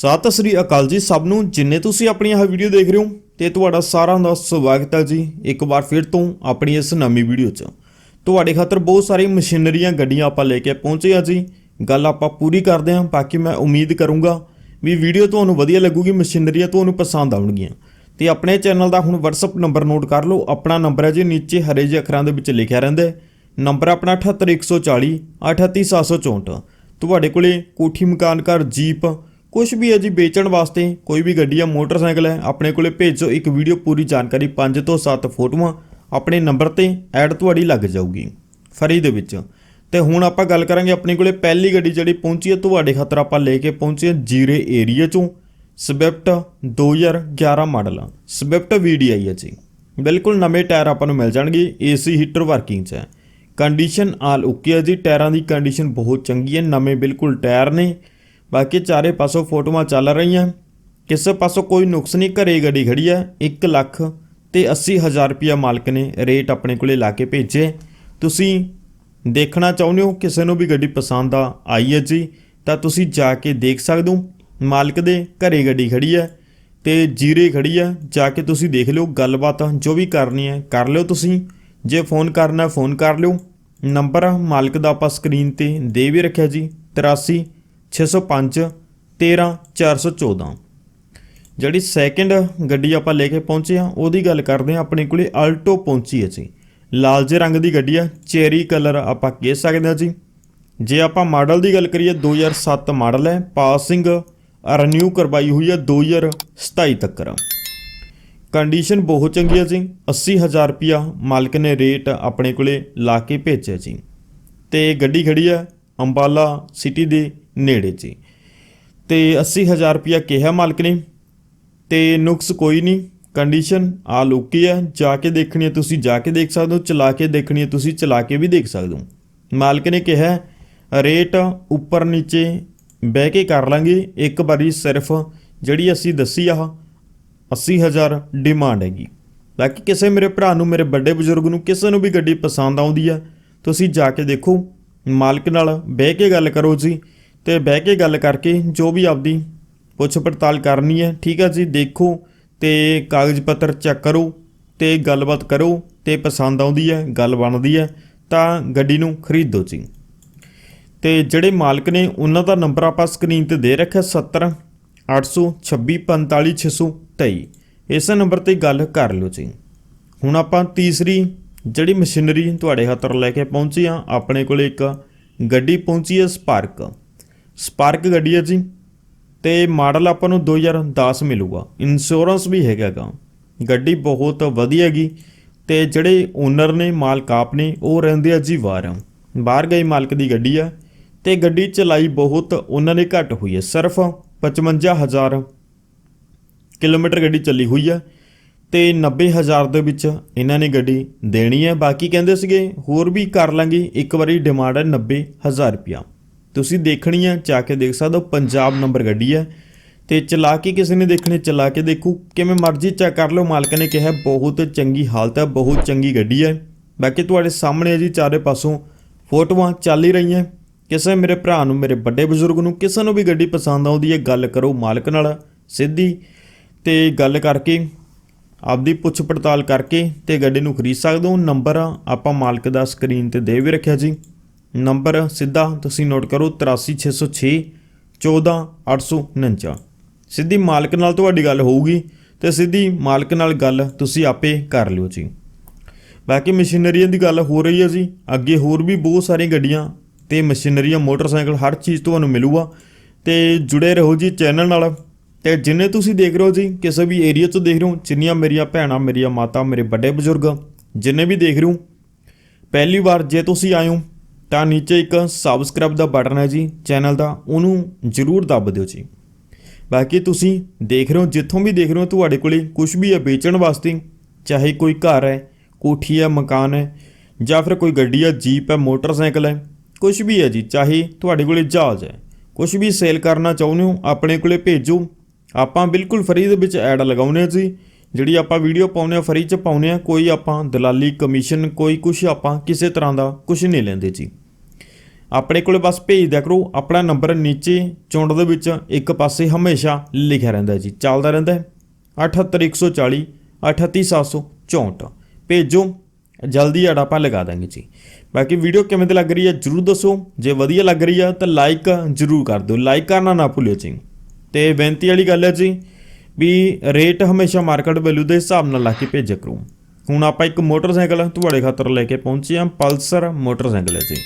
ਸਤਿ ਸ੍ਰੀ ਅਕਾਲ ਜੀ ਸਭ ਨੂੰ। ਜਿੰਨੇ ਤੁਸੀਂ ਆਪਣੀ ਇਹ ਵੀਡੀਓ ਦੇਖ ਰਹੇ ਹੋ ਤੇ ਤੁਹਾਡਾ ਸਾਰਿਆਂ ਦਾ ਸਵਾਗਤ ਹੈ ਜੀ। ਇੱਕ ਵਾਰ ਫਿਰ ਤੋਂ ਆਪਣੀ ਇਸ ਨਵੀਂ ਵੀਡੀਓ 'ਚ। ਤੁਹਾਡੇ ਖਾਤਰ ਬਹੁਤ ਸਾਰੀ ਮਸ਼ੀਨਰੀਆਂ, ਗੱਡੀਆਂ ਆਪਾਂ ਲੈ ਕੇ ਪਹੁੰਚੇ ਆ ਜੀ। ਗੱਲ ਆਪਾਂ ਪੂਰੀ ਕਰਦੇ ਹਾਂ, ਬਾਕੀ ਮੈਂ ਉਮੀਦ ਕਰੂੰਗਾ ਵੀ ਵੀਡੀਓ ਤੁਹਾਨੂੰ ਵਧੀਆ ਲੱਗੂਗੀ, ਮਸ਼ੀਨਰੀਆਂ ਤੁਹਾਨੂੰ ਪਸੰਦ ਆਉਣਗੀਆਂ। ਤੇ ਆਪਣੇ ਚੈਨਲ ਦਾ ਹੁਣ WhatsApp ਨੰਬਰ ਨੋਟ ਕਰ ਲਓ। ਆਪਣਾ ਨੰਬਰ ਹੈ ਜੀ, ਨੀਚੇ ਹਰੇ ਜਿਹੇ ਅੱਖਰਾਂ ਦੇ ਵਿੱਚ ਲਿਖਿਆ ਰਹਿੰਦਾ ਹੈ। ਨੰਬਰ ਆਪਣਾ 78140 38764 ਤੁਹਾਡੇ ਕੋਲੇ ਕੋਠੀ, ਮਕਾਨ, ਘਰ, ਜੀਪ ਕੁਝ ਵੀ ਹੈ ਜੀ ਵੇਚਣ ਵਾਸਤੇ, ਕੋਈ ਵੀ ਗੱਡੀ ਜਾਂ ਮੋਟਰਸਾਈਕਲ ਹੈ, ਆਪਣੇ ਕੋਲੇ ਭੇਜੋ, ਇੱਕ ਵੀਡੀਓ ਪੂਰੀ ਜਾਣਕਾਰੀ 5 ਤੋਂ 7 ਫੋਟੋਆਂ, ਆਪਣੇ ਨੰਬਰ ਤੇ ਐਡ ਤੁਹਾਡੀ ਲੱਗ ਜਾਊਗੀ ਫਰੀ ਦੇ ਵਿੱਚ। ਤੇ ਹੁਣ ਆਪਾਂ ਗੱਲ ਕਰਾਂਗੇ ਆਪਣੇ ਕੋਲੇ ਪਹਿਲੀ ਗੱਡੀ ਜਿਹੜੀ ਪਹੁੰਚੀ ਹੈ, ਤੁਹਾਡੇ ਖਾਤਰ ਆਪਾਂ ਲੈ ਕੇ ਪਹੁੰਚੇ ਹਾਂ ਜੀਰੇ ਏਰੀਆ ਚੋਂ, ਸਵਿਫਟ 2011 ਮਾਡਲ। ਸਵਿਫਟ VDI ਹੈ ਜੀ। ਬਿਲਕੁਲ ਨਵੇਂ ਟਾਇਰ ਆਪਾਂ ਨੂੰ ਮਿਲ ਜਾਣਗੇ AC ਹੀਟਰ, ਵਰਕਿੰਗ 'ਚ ਹੈ। ਕੰਡੀਸ਼ਨ ਆਲ ਓਕੇ ਹੈ ਜੀ, ਟਾਇਰਾਂ ਦੀ ਕੰਡੀਸ਼ਨ ਬਹੁਤ ਚੰਗੀ ਹੈ, ਨਵੇਂ ਬਿਲਕੁਲ ਟਾਇਰ ਨੇ। ਬਾਕੀ ਚਾਰੇ ਪਾਸੋਂ ਫੋਟੋਆਂ ਚੱਲ ਰਹੀਆਂ। ਕਿਸੇ ਪਾਸੋਂ ਕੋਈ ਨੁਕਸ ਨਹੀਂ, ਘਰੇ ਗੱਡੀ ਖੜੀ ਹੈ। 1 ਲੱਖ ਤੇ 80 ਹਜ਼ਾਰ ਰੁਪਿਆ ਮਾਲਕ ਨੇ ਰੇਟ ਆਪਣੇ ਕੋਲੇ ਲਾ ਕੇ ਭੇਜੇ। ਤੁਸੀਂ ਦੇਖਣਾ ਚਾਹੁੰਦੇ ਹੋ, ਕਿਸੇ ਨੂੰ ਵੀ ਗੱਡੀ ਪਸੰਦ ਆ, ਆਈ ਹੈ ਜੀ, ਤਾਂ ਤੁਸੀਂ ਜਾ ਕੇ ਦੇਖ ਸਕਦੇ ਹੋ। ਮਾਲਕ ਦੇ ਘਰੇ ਗੱਡੀ ਖੜੀ ਹੈ ਤੇ ਜੀਰੇ ਖੜੀ ਹੈ। ਜਾ ਕੇ ਤੁਸੀਂ ਦੇਖ ਲਿਓ, ਗੱਲਬਾਤ ਜੋ ਵੀ ਕਰਨੀ ਹੈ, ਕਰ ਲਿਓ ਤੁਸੀਂ। ਜੇ ਫੋਨ ਕਰਨਾ ਫੋਨ ਕਰ ਲਿਓ। ਨੰਬਰ ਮਾਲਕ ਦਾ ਆਪਾਂ ਸਕਰੀਨ ਤੇ ਦੇ ਵੀ ਰੱਖਿਆ ਜੀ 83 605 13414 ਜਿਹੜੀ ਸੈਕਿੰਡ ਗੱਡੀ ਆਪਾਂ ਲੈ ਕੇ ਪਹੁੰਚੇ ਆ ਉਹਦੀ ਗੱਲ ਕਰਦੇ ਆ ਆਪਣੇ ਕੋਲੇ ਆਲਟੋ ਪਹੁੰਚੀ ਹੈ ਜੀ। ਲਾਲ ਜਿਹੇ ਰੰਗ ਦੀ ਗੱਡੀ ਆ ਚੈਰੀ ਕਲਰ ਆਪਾਂ ਕਹਿ ਸਕਦੇ ਆ ਜੀ। ਜੇ ਆਪਾਂ ਮਾਡਲ ਦੀ ਗੱਲ ਕਰੀਏ 2007 ਮਾਡਲ ਹੈ, ਪਾਸਿੰਗ ਰੀਨਿਊ ਕਰਵਾਈ ਹੋਈ ਹੈ 2027 ਤੱਕ। ਕੰਡੀਸ਼ਨ ਬਹੁਤ ਚੰਗੀ ਹੈ ਜੀ 80000 ਰੁਪਿਆ ਮਾਲਕ ਨੇ ਰੇਟ ਆਪਣੇ ਕੋਲੇ ਲਾ ਕੇ ਭੇਜਿਆ ਜੀ। ਤੇ ਗੱਡੀ ਖੜੀ ਹੈ ਅੰਬਾਲਾ ਸਿਟੀ ਦੇ ਨੇੜੇ ਜੀ। ਤੇ 80000 ਰੁਪਿਆ ਕਿਹਾ ਮਾਲਕ ਨੇ। ਤੇ ਨੁਕਸ ਕੋਈ ਨਹੀਂ। ਕੰਡੀਸ਼ਨ ਆ ਲੋਕੀ ਹੈ ਜਾ ਕੇ ਦੇਖਣੀ ਹੈ ਤੁਸੀਂ, ਜਾ ਕੇ ਦੇਖ ਸਕਦੇ ਹੋ। ਚਲਾ ਕੇ ਦੇਖਣੀ ਹੈ ਤੁਸੀਂ, ਚਲਾ ਕੇ ਵੀ ਦੇਖ ਸਕਦੇ ਹੋ। ਮਾਲਕ ਨੇ ਕਿਹਾ, ਰੇਟ ਉੱਪਰ ਨੀਚੇ ਬਹਿ ਕੇ ਕਰ ਲਾਂਗੇ। ਇੱਕ ਵਾਰੀ ਸਿਰਫ ਜਿਹੜੀ ਅਸੀਂ ਦੱਸੀ ਆ 80000 ਡਿਮਾਂਡ ਹੈਗੀ। ਬਾਕੀ ਕਿਸੇ ਮੇਰੇ ਭਰਾ ਨੂੰ, ਮੇਰੇ ਵੱਡੇ ਬਜ਼ੁਰਗ ਨੂੰ, ਕਿਸੇ ਨੂੰ ਵੀ ਗੱਡੀ ਪਸੰਦ ਆਉਂਦੀ ਆ, ਤੁਸੀਂ ਜਾ ਕੇ ਦੇਖੋ। ਮਾਲਕ ਨਾਲ ਬਹਿ ਕੇ ਗੱਲ ਕਰੋ ਜੀ। ਤੇ ਬਹਿ ਕੇ ਗੱਲ ਕਰਕੇ ਜੋ ਵੀ ਆਪਦੀ ਪੁੱਛ ਪੜਤਾਲ ਕਰਨੀ ਹੈ, ਠੀਕ ਹੈ ਜੀ, ਦੇਖੋ ਤੇ ਕਾਗਜ਼ ਪੱਤਰ ਚੈੱਕ ਕਰੋ ਤੇ ਗੱਲਬਾਤ ਕਰੋ ਤੇ ਪਸੰਦ ਆਉਂਦੀ ਹੈ, ਗੱਲ ਬਣਦੀ ਹੈ, ਤਾਂ ਗੱਡੀ ਨੂੰ ਖਰੀਦੋ ਜੀ। ਤੇ ਜਿਹੜੇ ਮਾਲਕ ਨੇ ਉਹਨਾਂ ਦਾ ਨੰਬਰ ਆਪਾਂ ਸਕਰੀਨ ਤੇ ਦੇ ਰੱਖਿਆ 70 826 45 623 ਇਸ ਨੰਬਰ ਤੇ ਗੱਲ ਕਰ ਲਿਓ ਜੀ। ਹੁਣ ਆਪਾਂ ਤੀਸਰੀ ਜਿਹੜੀ ਮਸ਼ੀਨਰੀ ਤੁਹਾਡੇ ਹੱਥ ਖਾਤਰ ਲੈ ਕੇ ਪਹੁੰਚੀ ਆ ਆਪਣੇ ਕੋਲੇ ਇੱਕ ਗੱਡੀ ਪਹੁੰਚੀ ਹੈ ਸਪਾਰਕ ਸਪਾਰਕ ਗੱਡੀ ਹੈ ਜੀ, ਤੇ ਮਾਡਲ ਆਪਾਂ ਨੂੰ 2010 ਮਿਲੂਗਾ। ਇੰਸ਼ੋਰੈਂਸ ਵੀ ਹੈਗਾਗਾ ਗੱਡੀ ਬਹੁਤ ਵਧੀਆ ਹੈਗੀ, ਤੇ ਜਿਹੜੇ ਓਨਰ ਨੇ, ਮਾਲਕ ਆਪ ਨੇ, ਉਹ ਰਹਿੰਦੇ ਆ ਜੀ ਬਾਹਰ। ਬਾਹਰ ਗਈ ਮਾਲਕ ਦੀ ਗੱਡੀ ਆ, ਤੇ ਗੱਡੀ ਚਲਾਈ ਬਹੁਤ, ਉਹਨਾਂ ਨੇ ਘੱਟ ਹੋਈ ਹੈ। ਸਿਰਫ 55000 ਕਿਲੋਮੀਟਰ ਗੱਡੀ ਚੱਲੀ ਹੋਈ ਹੈ ਤੇ 90000 ਦੇ ਵਿੱਚ ਇਹਨਾਂ ਨੇ ਗੱਡੀ ਦੇਣੀ ਹੈ। ਬਾਕੀ ਕਹਿੰਦੇ ਸੀਗੇ, ਹੋਰ ਵੀ ਕਰ ਲਾਂਗੇ। ਇੱਕ ਵਾਰੀ ਡਿਮਾਂਡ ਹੈ 90000 ਰੁਪਿਆ ਤੁਸੀਂ ਦੇਖਣੀ ਹੈ ਜਾ ਕੇ ਦੇਖ ਸਕਦੇ ਹੋ, ਪੰਜਾਬ ਨੰਬਰ ਗੱਡੀ ਹੈ ਤੇ ਚਲਾ ਕੇ ਕਿਸੇ ਨੇ ਦੇਖਣੀ, ਚਲਾ ਕੇ ਦੇਖੋ, ਕਿਵੇਂ ਮਰਜ਼ੀ ਚੈੱਕ ਕਰ ਲਓ, ਮਾਲਕ ਨੇ ਕਿਹਾ, ਬਹੁਤ ਚੰਗੀ ਹਾਲਤ ਹੈ ਬਹੁਤ ਚੰਗੀ ਗੱਡੀ ਹੈ ਬਾਕੀ ਤੁਹਾਡੇ ਸਾਹਮਣੇ ਹੈ ਜੀ, ਚਾਰੇ ਪਾਸੋਂ ਫੋਟੋਆਂ ਚੱਲ ਹੀ ਰਹੀਆਂ। ਕਿਸੇ ਮੇਰੇ ਭਰਾ ਨੂੰ, ਮੇਰੇ ਵੱਡੇ ਬਜ਼ੁਰਗ ਨੂੰ, ਕਿਸੇ ਨੂੰ ਵੀ ਗੱਡੀ ਪਸੰਦ ਆਉਂਦੀ ਹੈ, ਗੱਲ ਕਰੋ ਮਾਲਕ ਨਾਲ, ਸਿੱਧੀ। ਤੇ ਗੱਲ ਕਰਕੇ, ਆਪਦੀ ਪੁੱਛ ਪੜਤਾਲ ਕਰਕੇ ਤੇ ਗੱਡੀ ਨੂੰ ਖਰੀਦ ਸਕਦੇ ਹੋ। ਨੰਬਰ ਆਪਾਂ ਮਾਲਕ ਦਾ ਸਕਰੀਨ ਤੇ ਦੇ ਵੀ ਰੱਖਿਆ ਜੀ। ਨੰਬਰ ਸਿੱਧਾ ਤੁਸੀਂ ਨੋਟ ਕਰੋ 83606 14849 ਸਿੱਧੀ ਮਾਲਕ ਨਾਲ ਤੁਹਾਡੀ ਗੱਲ ਹੋਊਗੀ ਤੇ ਸਿੱਧੀ ਮਾਲਕ ਨਾਲ ਗੱਲ ਤੁਸੀਂ ਆਪੇ ਕਰ ਲਿਓ ਜੀ। ਬਾਕੀ ਮਸ਼ੀਨਰੀਆਂ ਦੀ ਗੱਲ ਹੋ ਰਹੀ ਹੈ ਜੀ। ਅੱਗੇ ਹੋਰ ਵੀ ਬਹੁਤ ਸਾਰੀਆਂ ਗੱਡੀਆਂ ਤੇ ਮਸ਼ੀਨਰੀਆਂ, ਮੋਟਰਸਾਈਕਲ ਹਰ ਚੀਜ਼ ਤੁਹਾਨੂੰ ਮਿਲੂਗਾ। ਤੇ ਜੁੜੇ ਰਹੋ ਜੀ ਚੈਨਲ ਨਾਲ। ਤੇ ਜਿੰਨੇ ਤੁਸੀਂ ਦੇਖ ਰਹੇ ਹੋ ਜੀ, ਕਿਸੇ ਵੀ ਏਰੀਆ 'ਚ ਦੇਖ ਰਹੇ ਹੋ, ਜਿੰਨੀਆਂ ਮੇਰੀਆਂ ਭੈਣਾਂ, ਮੇਰੀਆਂ ਮਾਤਾ, ਮੇਰੇ ਵੱਡੇ ਬਜ਼ੁਰਗ, ਜਿੰਨੇ ਵੀ ਦੇਖ ਰਹੇ ਹੋ, ਪਹਿਲੀ ਵਾਰ ਜੇ ਤੁਸੀਂ ਆਏ ਹੋ ਤਾਂ ਨੀਚੇ ਇੱਕ ਸਬਸਕ੍ਰਾਈਬ ਦਾ ਬਟਨ ਹੈ ਜੀ ਚੈਨਲ ਦਾ, ਉਹਨੂੰ ਜ਼ਰੂਰ ਦੱਬ ਦਿਓ ਜੀ। ਬਾਕੀ ਤੁਸੀਂ ਦੇਖ ਰਹੇ ਹੋ, ਜਿੱਥੋਂ ਵੀ ਦੇਖ ਰਹੇ ਹੋ, ਤੁਹਾਡੇ ਕੋਲੇ ਕੁਝ ਵੀ ਹੈ ਵੇਚਣ ਵਾਸਤੇ, ਚਾਹੇ ਕੋਈ ਘਰ ਹੈ, ਕੋਠੀ ਹੈ, ਮਕਾਨ ਹੈ, ਜਾਂ ਫਿਰ ਕੋਈ ਗੱਡੀ ਹੈ, ਜੀਪ ਹੈ, ਮੋਟਰਸਾਈਕਲ ਹੈ ਕੁਝ ਵੀ ਹੈ ਜੀ, ਚਾਹੇ ਤੁਹਾਡੇ ਕੋਲੇ ਜਹਾਜ਼ ਹੈ। ਕੁਝ ਵੀ ਸੇਲ ਕਰਨਾ ਚਾਹੁੰਦੇ ਹੋ, ਆਪਣੇ ਕੋਲੇ ਭੇਜੋ। ਆਪਾਂ ਬਿਲਕੁਲ ਫਰੀ ਦੇ ਵਿੱਚ ਐਡ ਲਗਾਉਨੇ ਜੀ, ਜਿਹੜੀ ਆਪਾਂ ਵੀਡੀਓ ਪਾਉਨੇ ਆ ਫਰੀ ਚ ਪਾਉਨੇ ਆ ਕੋਈ ਆਪਾਂ ਦਲਾਲੀ ਕਮਿਸ਼ਨ ਕੋਈ ਕੁਝ ਆਪਾਂ ਕਿਸੇ ਤਰ੍ਹਾਂ ਦਾ ਕੁਝ ਨਹੀਂ ਲੈਂਦੇ ਜੀ। ਆਪਣੇ ਕੋਲੇ ਬਸ ਭੇਜ ਦਿਆ ਕਰੋ। ਆਪਣਾ ਨੰਬਰ ਨੀਚੇ ਚੁੰਡ ਦੇ ਵਿੱਚ ਇੱਕ ਪਾਸੇ ਹਮੇਸ਼ਾ ਲਿਖਿਆ ਰਹਿੰਦਾ ਜੀ। ਚੱਲਦਾ ਰਹਿੰਦਾ ਹੈ। 78140 38764 ਭੇਜੋ। ਜਲਦੀ ਆੜਾ ਆਪਾਂ ਲਗਾ ਦਾਂਗੇ ਜੀ। ਬਾਕੀ ਵੀਡੀਓ ਕਿਵੇਂ ਦੀ ਲੱਗ ਰਹੀ ਹੈ ਜਰੂਰ ਦੱਸੋ। ਜੇ ਵਧੀਆ ਲੱਗ ਰਹੀ ਹੈ ਤਾਂ ਲਾਈਕ ਜਰੂਰ ਕਰ ਦਿਓ। ਲਾਈਕ ਕਰਨਾ ਨਾ ਭੁੱਲਿਓ ਜੀ। ਤੇ ਬੇਨਤੀ ਵਾਲੀ ਗੱਲ ਹੈ ਜੀ ਵੀ ਰੇਟ ਹਮੇਸ਼ਾ ਮਾਰਕੀਟ ਵੈਲਿਊ ਦੇ ਹਿਸਾਬ ਨਾਲ ਲਾ ਕੇ ਭੇਜਿਆ ਕਰੋ। ਹੁਣ ਆਪਾਂ ਇੱਕ ਮੋਟਰਸਾਈਕਲ ਤੁਹਾਡੇ ਖਾਤਰ ਲੈ ਕੇ ਪਹੁੰਚੇ ਹਾਂ। ਪਲਸਰ ਮੋਟਰਸਾਈਕਲ ਹੈ ਜੀ।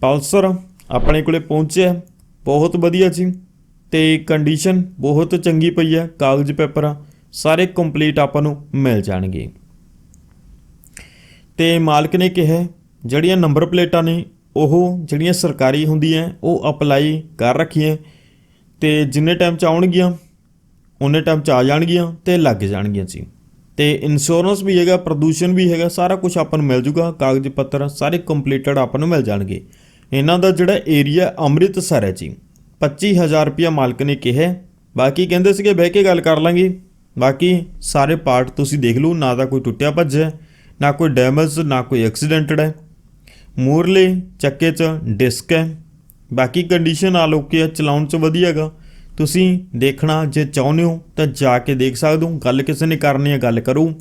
ਪਲਸਰ ਆਪਣੇ ਕੋਲੇ ਪਹੁੰਚਿਆ ਬਹੁਤ ਵਧੀਆ ਜੀ। ਤੇ ਕੰਡੀਸ਼ਨ ਬਹੁਤ ਚੰਗੀ ਪਈ ਹੈ ਕਾਗਜ਼ ਪੇਪਰ ਸਾਰੇ ਕੰਪਲੀਟ ਆਪਾਂ ਨੂੰ ਮਿਲ ਜਾਣਗੇ। ਤੇ ਮਾਲਕ ਨੇ ਕਿਹਾ, ਜਿਹੜੀਆਂ ਨੰਬਰ ਪਲੇਟਾਂ ਨੇ, ਉਹ ਜਿਹੜੀਆਂ ਸਰਕਾਰੀ ਹੁੰਦੀਆਂ, ਉਹ ਅਪਲਾਈ ਕਰ ਰੱਖੀਆਂ। ਤੇ ਜਿੰਨੇ ਟਾਈਮ ਚ ਆਉਣਗੀਆਂ, ਉਹਨੇ ਟਾਈਮ ਚ ਆ ਜਾਣਗੀਆਂ ਤੇ ਲੱਗ ਜਾਣਗੀਆਂ ਜੀ। ਤੇ ਇੰਸ਼ੋਰੈਂਸ ਵੀ ਹੈਗਾ, ਪ੍ਰਦੂਸ਼ਣ ਵੀ ਹੈਗਾ, ਸਾਰਾ ਕੁਝ ਆਪਾਂ ਨੂੰ ਮਿਲ ਜੂਗਾ, ਕਾਗਜ਼ ਪੱਤਰ ਸਾਰੇ ਕੰਪਲੀਟਡ ਆਪਾਂ ਨੂੰ ਮਿਲ ਜਾਣਗੇ। ਇਹਨਾਂ ਦਾ ਜਿਹੜਾ ਏਰੀਆ ਅੰਮ੍ਰਿਤਸਰ ਹੈ ਜੀ 25000 ਰੁਪਇਆ ਮਾਲਕ ਨੇ ਕਿਹਾ ਬਾਕੀ ਕਹਿੰਦੇ ਸੀਗੇ, ਬਹਿ ਕੇ ਗੱਲ ਕਰ ਲਾਂਗੇ। ਬਾਕੀ ਸਾਰੇ ਪਾਰਟ ਤੁਸੀਂ ਦੇਖ ਲਓ, ਨਾ ਤਾਂ ਕੋਈ ਟੁੱਟਿਆ ਭੱਜਿਆ ਨਾ ਕੋਈ ਡੈਮੇਜ ਨਾ ਕੋਈ ਐਕਸੀਡੈਂਟਡ ਹੈ। ਮੂਰਲੇ ਚੱਕੇ 'ਚ ਡਿਸਕ ਹੈ। ਬਾਕੀ ਕੰਡੀਸ਼ਨ ਆਲ ਓਕੇ ਆ, ਚਲਾਉਣ 'ਚ ਵਧੀਆ ਹੈਗਾ। ਤੁਸੀਂ ਦੇਖਣਾ, ਜੇ ਚਾਹੁੰਦੇ ਹੋ ਤਾਂ ਜਾ ਕੇ ਦੇਖ ਸਕਦੇ ਹੋ। ਗੱਲ ਕਿਸੇ ਨੇ ਕਰਨੀ ਹੈ, ਗੱਲ ਕਰੋ।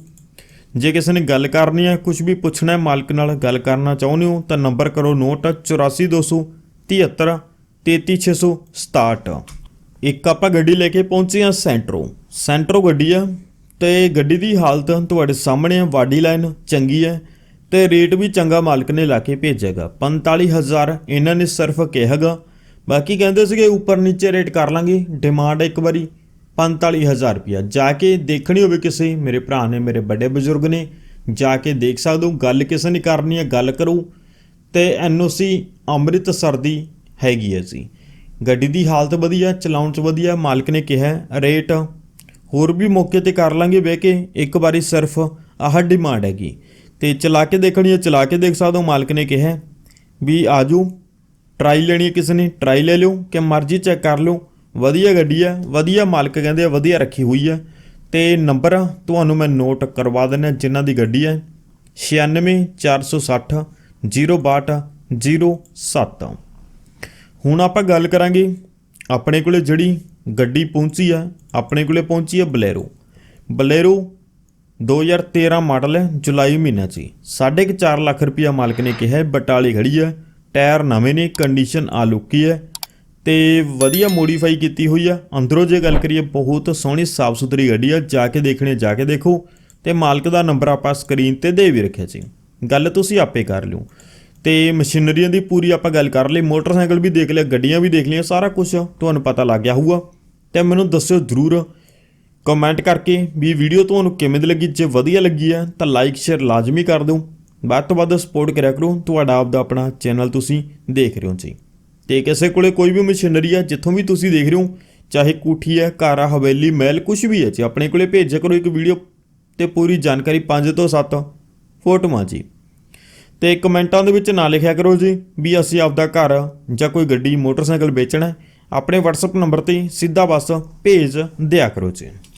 ਜੇ ਕਿਸੇ ਨੇ ਗੱਲ ਕਰਨੀ ਹੈ ਕੁਝ ਵੀ ਪੁੱਛਣਾ ਹੈ, ਮਾਲਕ ਨਾਲ ਗੱਲ ਕਰਨਾ ਚਾਹੁੰਦੇ ਹੋ, ਤਾਂ ਨੰਬਰ ਕਰੋ ਨੋਟ 84273 33667 ਇੱਕ ਆਪਾਂ ਗੱਡੀ ਲੈ ਕੇ ਪਹੁੰਚੇ ਹਾਂ ਸੈਂਟਰੋ। ਸੈਂਟਰੋ ਗੱਡੀ ਆ ਤੇ ਗੱਡੀ ਦੀ ਹਾਲਤ ਤੁਹਾਡੇ ਸਾਹਮਣੇ ਆ ਵਾਡੀ ਲਾਈਨ ਚੰਗੀ ਹੈ ਤੇ ਰੇਟ ਵੀ ਚੰਗਾ ਮਾਲਕ ਨੇ ਲਾ ਕੇ ਭੇਜੇਗਾ 45000 ਇਹਨਾਂ ਨੇ ਸਿਰਫ ਕਿਹਾਗਾ ਬਾਕੀ ਕਹਿੰਦੇ ਸੀਗੇ ਉੱਪਰ ਨੀਚੇ ਰੇਟ ਕਰ ਲਾਂਗੇ, ਡਿਮਾਂਡ ਇੱਕ ਵਾਰੀ 45000 ਰੁਪਿਆ ਜਾ ਕੇ ਦੇਖਣੀ ਹੋਵੇ ਕਿਸੇ, ਮੇਰੇ ਭਰਾ ਨੇ, ਮੇਰੇ ਵੱਡੇ ਬਜ਼ੁਰਗ ਨੇ, ਜਾ ਕੇ ਦੇਖ ਸਕਦੇ ਹੋ, ਗੱਲ ਕਿਸੇ ਨੇ ਕਰਨੀ ਹੈ, ਗੱਲ ਕਰੋ। ਤੇ ਐਨਓਸੀ ਅੰਮ੍ਰਿਤਸਰ ਦੀ ਹੈਗੀ ਹੈ ਜੀ। ਗੱਡੀ ਦੀ ਹਾਲਤ ਵਧੀਆ, ਚਲਾਉਣ ਚ ਵਧੀਆ, ਮਾਲਕ ਨੇ ਕਿਹਾ, ਰੇਟ ਹੋਰ ਵੀ ਮੌਕੇ ਤੇ ਕਰ ਲਾਂਗੇ ਬਹਿ ਕੇ, ਇੱਕ ਵਾਰੀ ਸਿਰਫ ਆਹ ਡਿਮਾਂਡ ਹੈਗੀ। ਤੇ ਚਲਾ ਕੇ ਦੇਖਣੀ ਹੈ, ਚਲਾ ਕੇ ਦੇਖ ਸਕਦੇ ਹੋ, ਮਾਲਕ ਨੇ ਕਿਹਾ ਹੈ ਵੀ ਆਜੋ ਟਰਾਈ ਲੈਣੀ ਹੈ ਕਿਸੇ ਨੇ ਟਰਾਈ ਲੈ ਲਿਓ, ਕਿ ਮਰਜ਼ੀ ਚੈੱਕ ਕਰ ਲਿਓ। ਵਧੀਆ ਗੱਡੀ ਹੈ ਵਧੀਆ ਮਾਲਕ ਕਹਿੰਦੇ ਆ, ਵਧੀਆ ਰੱਖੀ ਹੋਈ ਹੈ ਤੇ ਨੰਬਰ ਤੁਹਾਨੂੰ ਮੈਂ ਨੋਟ ਕਰਵਾ ਦਿੰਦਾ ਜਿਨ੍ਹਾਂ ਦੀ ਗੱਡੀ ਹੈ 96460 062 07 ਹੁਣ ਆਪਾਂ ਗੱਲ ਕਰਾਂਗੇ ਆਪਣੇ ਕੋਲੇ ਜਿਹੜੀ ਗੱਡੀ ਪਹੁੰਚੀ ਆ, ਆਪਣੇ ਕੋਲੇ ਪਹੁੰਚੀ ਆ ਬਲੇਰੋ। ਬਲੇਰੋ 2013 ਮਾਡਲ ਹੈ, ਜੁਲਾਈ ਮਹੀਨਾ 'ਚ ਹੀ। ਸਾਢੇ ਕੁ ਚਾਰ ਲੱਖ ਰੁਪਇਆ ਮਾਲਕ ਨੇ ਕਿਹਾ, ਬਟਾਲੀ ਖੜੀ ਹੈ ਟਾਇਰ ਨਵੇਂ ਨੇ ਕੰਡੀਸ਼ਨ ਆ ਹੈ। ਤੇ ਵਧੀਆ ਮੋਡੀਫਾਈ ਕੀਤੀ ਹੋਈ ਆ। ਅੰਦਰੋਂ ਜੇ ਗੱਲ ਕਰੀਏ, ਬਹੁਤ ਸੋਹਣੀ ਸਾਫ਼ ਸੁਥਰੀ ਗੱਡੀ ਆ। ਜਾ ਕੇ ਦੇਖਣੇ ਜਾ ਕੇ ਦੇਖੋ। ਤੇ ਮਾਲਕ ਦਾ ਨੰਬਰ ਆਪਾਂ ਸਕਰੀਨ ਤੇ ਦੇ ਵੀ ਰੱਖਿਆ ਸੀ। ਗੱਲ ਤੁਸੀਂ ਆਪੇ ਕਰ ਲਿਓ। ਤੇ ਮਸ਼ੀਨਰੀਆਂ ਦੀ ਪੂਰੀ ਆਪਾਂ ਗੱਲ ਕਰ ਲਈ। ਮੋਟਰਸਾਈਕਲ ਵੀ ਦੇਖ ਲਿਆ, ਗੱਡੀਆਂ ਵੀ ਦੇਖ ਲਈਆਂ, ਸਾਰਾ ਕੁਝ ਤੁਹਾਨੂੰ ਪਤਾ ਲੱਗ ਗਿਆ ਹੋਊਗਾ। ਤੇ ਮੈਨੂੰ ਦੱਸਿਓ ਜ਼ਰੂਰ ਕਮੈਂਟ ਕਰਕੇ ਵੀ ਵੀਡੀਓ ਤੁਹਾਨੂੰ ਕਿਵੇਂ ਦੀ ਲੱਗੀ। ਜੇ ਵਧੀਆ ਲੱਗੀ ਹੈ ਤਾਂ ਲਾਈਕ ਸ਼ੇਅਰ ਲਾਜ਼ਮੀ ਕਰ ਦਿਓ। ਵੱਧ ਤੋਂ ਵੱਧ ਸਪੋਰਟ ਕਰਿਆ ਕਰੋ। ਤੁਹਾਡਾ ਆਪਦਾ ਆਪਣਾ ਚੈਨਲ ਤੁਸੀਂ ਦੇਖ ਰਹੇ ਹੋ ਜੀ। ਤੇ ਕਿਸੇ ਕੋਲੇ ਕੋਈ ਵੀ ਮਸ਼ੀਨਰੀ ਹੈ ਜਿੱਥੋਂ ਵੀ ਤੁਸੀਂ ਦੇਖ ਰਹੇ ਹੋ, ਚਾਹੇ ਕੋਠੀ ਹੈ, ਘਰ ਆ, ਹਵੇਲੀ, ਮਹਿਲ ਕੁਝ ਵੀ ਹੈ ਜੀ, ਆਪਣੇ ਕੋਲੇ ਭੇਜਿਆ ਕਰੋ ਇੱਕ ਵੀਡੀਓ ਤੇ ਪੂਰੀ ਜਾਣਕਾਰੀ 5 ਤੋਂ 7 ਫੋਟੋਆਂ ਜੀ। ਤੇ ਕਮੈਂਟਾਂ ਦੇ ਵਿੱਚ ਨਾ ਲਿਖਿਆ ਕਰੋ ਜੀ, ਵੀ ਅਸੀਂ ਆਪਦਾ ਘਰ ਜਾਂ ਕੋਈ ਗੱਡੀ, ਮੋਟਰਸਾਈਕਲ ਵੇਚਣਾ ਆਪਣੇ WhatsApp ਨੰਬਰ ਤੇ ਸਿੱਧਾ ਬਸ ਭੇਜ ਦਿਆ ਕਰੋ ਜੀ।